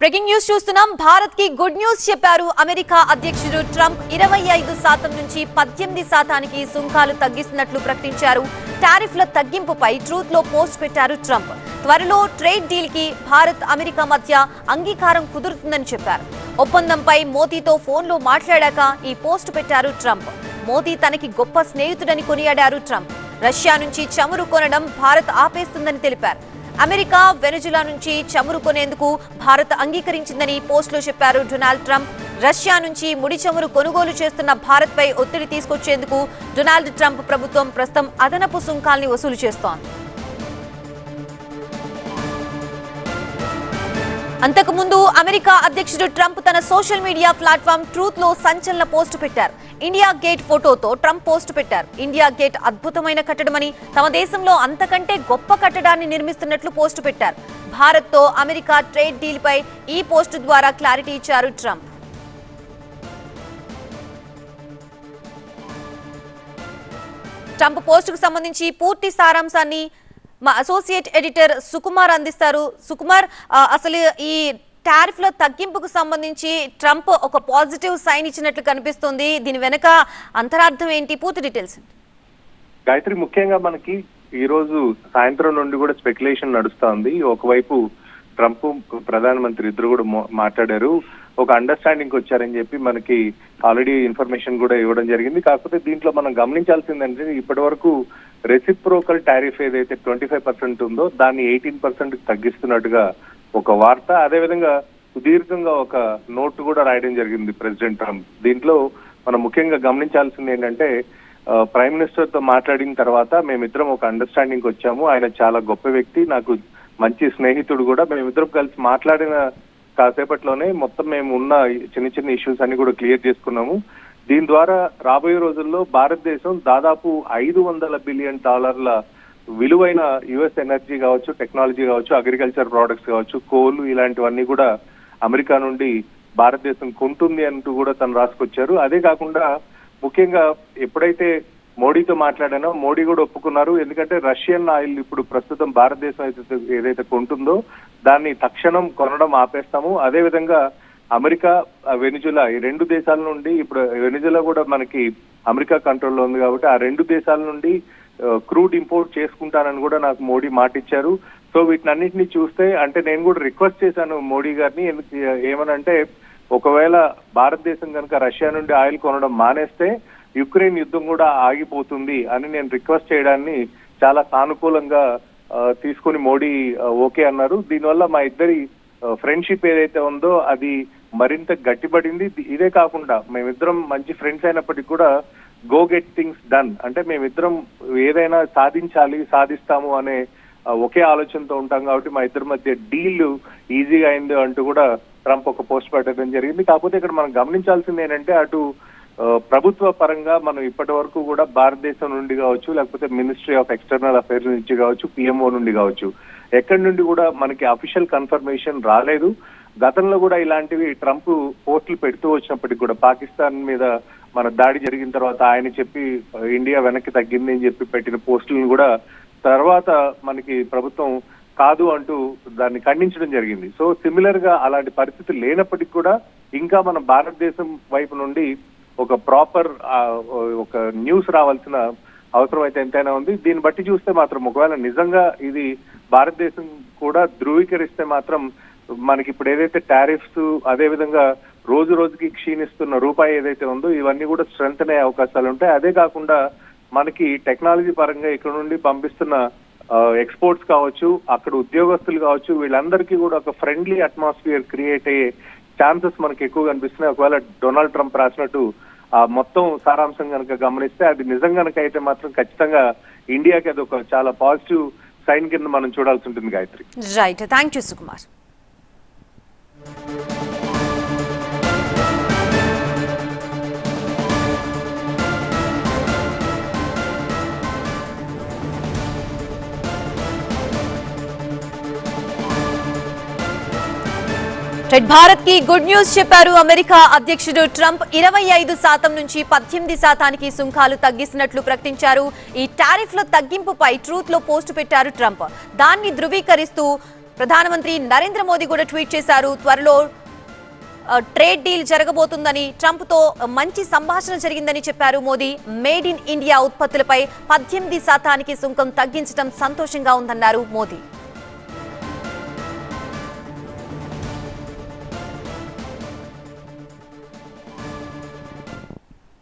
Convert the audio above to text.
Breaking news చూస్తున్నాం. భారత్కి good news చెప్పారు అమెరికా అధ్యక్షుడు ట్రంప్. ఇరవై ఐదు శాతం నుంచి పద్దెనిమిది శాతానికి సుంకాలు తగ్గిస్తున్నట్లు ప్రకటించారు. టారిఫ్ల తగ్గింపుపై ట్రూత్లో పోస్ట్ పెట్టారు ట్రంప్. త్వరలో ట్రేడ్ డీల్కి భారత్ అమెరికా మధ్య అంగీకారం కుదురుతుందని చెప్పారు. ఒప్పందంపై మోదీతో ఫోన్లో మాట్లాడాక ఈ పోస్ట్ పెట్టారు ట్రంప్. మోదీ తనకి గొప్ప స్నేహితుడని కొనియాడారు ట్రంప్. రష్యా నుంచి చమురు కొనడం భారత్ ఆపేస్తుందని తెలిపారు. అమెరికా వెనుజులా నుంచి చమురు కొనేందుకు భారత్ అంగీకరించిందని పోస్టులో చెప్పారు డొనాల్డ్ ట్రంప్. రష్యా నుంచి ముడి చమురు కొనుగోలు చేస్తున్న భారత్పై ఒత్తిడి తీసుకొచ్చేందుకు డొనాల్డ్ ట్రంప్ ప్రభుత్వం ప్రస్తుతం అదనపు సుంకాల్ని వసూలు చేస్తోంది. అంతకుముందు అమెరికా అధ్యక్షుడు ట్రంప్ తన సోషల్ మీడియా ప్లాట్ఫామ్ ట్రూత్లో సంచలన పోస్టు పెట్టారు. ఇండియా గేట్ ఫోటోతో ట్రంప్ పోస్టు పెట్టారు. ఇండియా గేట్ అద్భుతమైన కట్టడమని తమ దేశంలో అంతకంటే గొప్ప కట్టడాన్ని నిర్మిస్తున్నట్లు పోస్టు పెట్టారు. భారత్తో అమెరికా ట్రేడ్ డీల్ పై ఈ పోస్టు ద్వారా క్లారిటీ ఇచ్చారు ట్రంప్. ట్రంప్ పోస్టుకు సంబంధించి పూర్తి సారాంశాన్ని మా అసోసియేట్ ఎడిటర్ సుకుమార్ అందిస్తారు. సుకుమార్ అసలు ఈ టారిఫ్ల తగ్గింపుకు సంబంధించి ట్రంప్ ఒక పాజిటివ్ సైన్ ఇచ్చినట్లు కనిపిస్తుంది. దీని వెనక అంతరార్థం ఏంటి? పూర్తి డీటెయిల్స్ గాయత్రి ముఖ్యంగా మనకి ఈ రోజు సాయంత్రం నుండి కూడా స్పెక్యులేషన్ నడుస్తోంది. ఒకవైపు ట్రంప్ ప్రధానమంత్రి ఇద్దరు కూడా మాట్లాడారు. ఒక అండర్స్టాండింగ్ వచ్చారని చెప్పి మనకి ఆల్రెడీ ఇన్ఫర్మేషన్ కూడా ఇవ్వడం జరిగింది. కాకపోతే దీంట్లో మనం గమనించాల్సిందంటే ఇప్పటి వరకు రెసిప్రోకల్ టారిఫ్ ఏదైతే ట్వంటీ ఫైవ్ పర్సెంట్ ఉందో దాన్ని ఎయిటీన్ పర్సెంట్ తగ్గిస్తున్నట్టుగా ఒక వార్త. అదేవిధంగా సుదీర్ఘంగా ఒక నోట్ కూడా రాయడం జరిగింది ప్రెసిడెంట్ ట్రంప్. దీంట్లో మనం ముఖ్యంగా గమనించాల్సింది ఏంటంటే ప్రైమ్ మినిస్టర్తో మాట్లాడిన తర్వాత మేమిద్దరం ఒక అండర్స్టాండింగ్ వచ్చాము. ఆయన చాలా గొప్ప వ్యక్తి నాకు మంచి స్నేహితుడు కూడా. మేమిద్దరం కలిసి మాట్లాడిన కాసేపట్లోనే మొత్తం మేము ఉన్న చిన్న చిన్న ఇష్యూస్ అన్ని కూడా క్లియర్ చేసుకున్నాము. దీని ద్వారా రాబోయే రోజుల్లో భారతదేశం దాదాపు ఐదు వందల బిలియన్ డాలర్ల విలువైన యుఎస్ ఎనర్జీ కావచ్చు టెక్నాలజీ కావచ్చు అగ్రికల్చర్ ప్రోడక్ట్స్ కావచ్చు కోల్ ఇలాంటివన్నీ కూడా అమెరికా నుండి భారతదేశం కొంటుంది అంటూ కూడా తను రాసుకొచ్చారు. అదే కాకుండా ముఖ్యంగా ఎప్పుడైతే మోడీతో మాట్లాడానో మోడీ కూడా ఒప్పుకున్నారు. ఎందుకంటే రష్యన్ ఆయిల్ ఇప్పుడు ప్రస్తుతం భారతదేశం అయితే ఏదైతే కొంటుందో దాన్ని తక్షణం కొనడం ఆపేస్తాము. అదేవిధంగా అమెరికా వెనిజులా ఈ రెండు దేశాల నుండి ఇప్పుడు వెనిజులా కూడా మనకి అమెరికా కంట్రోల్లో ఉంది కాబట్టి ఆ రెండు దేశాల నుండి క్రూడ్ ఇంపోర్ట్ చేసుకుంటానని కూడా నాకు మోడీ మాట ఇచ్చారు సో వీటినన్నింటినీ చూస్తే అంటే నేను కూడా రిక్వెస్ట్ చేశాను మోడీ గారిని ఎందుకు ఏమనంటే ఒకవేళ భారతదేశం కనుక రష్యా నుండి ఆయిల్ కొనడం మానేస్తే యుక్రెయిన్ యుద్ధం కూడా ఆగిపోతుంది అని నేను రిక్వెస్ట్ చేయడాన్ని చాలా సానుకూలంగా తీసుకుని మోడీ ఓకే అన్నారు. దీనివల్ల మా ఇద్దరి ఫ్రెండ్షిప్ ఏదైతే ఉందో అది మరింత గట్టిపడింది. ఇదే కాకుండా మేమిద్దరం మంచి ఫ్రెండ్స్ అయినప్పటికీ కూడా గో గెట్ థింగ్స్ డన్ అంటే మేమిద్దరం ఏదైనా సాధించాలి సాధిస్తాము అనే ఒకే ఆలోచనతో ఉంటాం కాబట్టి మా ఇద్దరి మధ్య డీల్ ఈజీగా అయింది అంటూ కూడా ట్రంప్ ఒక పోస్ట్ పెట్టడం జరిగింది. కాకపోతే ఇక్కడ మనం గమనించాల్సింది ఏంటంటే అటు ప్రభుత్వ పరంగా మనం ఇప్పటి వరకు కూడా భారతదేశం నుండి కావచ్చు లేకపోతే మినిస్ట్రీ ఆఫ్ ఎక్స్టర్నల్ అఫైర్స్ నుంచి కావచ్చు పిఎంఓ నుండి కావచ్చు. ఎక్కడి నుండి కూడా మనకి అఫీషియల్ కన్ఫర్మేషన్ రాలేదు. గతంలో కూడా ఇలాంటివి ట్రంప్ పోస్టులు పెడుతూ వచ్చినప్పటికి కూడా పాకిస్తాన్ మీద మన దాడి జరిగిన తర్వాత ఆయన చెప్పి ఇండియా వెనక్కి తగ్గింది అని చెప్పి పెట్టిన పోస్టులను కూడా తర్వాత మనకి ప్రభుత్వం కాదు అంటూ దాన్ని ఖండించడం జరిగింది. సో సిమిలర్గా అలాంటి పరిస్థితి లేనప్పటికీ కూడా ఇంకా మన భారతదేశం వైపు నుండి ఒక ప్రాపర్ ఒక న్యూస్ రావాల్సిన అవసరం అయితే ఎంతైనా ఉంది. దీన్ని బట్టి చూస్తే మాత్రం ఒకవేళ నిజంగా ఇది భారతదేశం కూడా ధృవీకరిస్తే మాత్రం మనకి ఇప్పుడు ఏదైతే టారిఫ్స్ అదే విధంగా రోజు రోజుకి క్షీణిస్తున్న రూపాయి ఏదైతే ఉందో ఇవన్నీ కూడా స్ట్రెంగ్ అయ్యే అవకాశాలు ఉంటాయి. అదే కాకుండా మనకి టెక్నాలజీ పరంగా ఇక్కడ నుండి పంపిస్తున్న ఎక్స్పోర్ట్స్ కావచ్చు అక్కడ ఉద్యోగస్తులు కావచ్చు వీళ్ళందరికీ కూడా ఒక ఫ్రెండ్లీ అట్మాస్ఫియర్ క్రియేట్ అయ్యే ఛాన్సెస్ మనకి ఎక్కువ కనిపిస్తున్నాయి ఒకవేళ డొనాల్డ్ ట్రంప్ రాసినట్టు ఆ మొత్తం సారాంశం కనుక గమనిస్తే అది నిజం కనుక అయితే మాత్రం ఖచ్చితంగా ఇండియాకి అది ఒక చాలా పాజిటివ్ సైన్ కింద మనం చూడాల్సి ఉంటుంది Gayatri. Right thank you Sukumar red భారత్కి గుడ్ న్యూస్ చెప్పారు అమెరికా అధ్యక్షుడు ట్రంప్. ఇరవై ఐదు శాతం నుంచి పద్దెనిమిది శాతానికి సుంకాలు తగ్గిస్తున్నట్లు ప్రకటించారు. ఈ టారిఫ్ల తగ్గింపుపై ట్రూత్లో పోస్టు పెట్టారు ట్రంప్. దాన్ని ధృవీకరిస్తూ ప్రధానమంత్రి నరేంద్ర మోదీ కూడా ట్వీట్ చేశారు. త్వరలో ట్రేడ్ డీల్ జరగబోతుందని ట్రంప్తో మంచి సంభాషణ జరిగిందని చెప్పారు మోదీ. మేడ్ ఇన్ ఇండియా ఉత్పత్తులపై పద్దెనిమిది శాతానికి సుంకం తగ్గించడం సంతోషంగా ఉందన్నారు మోదీ.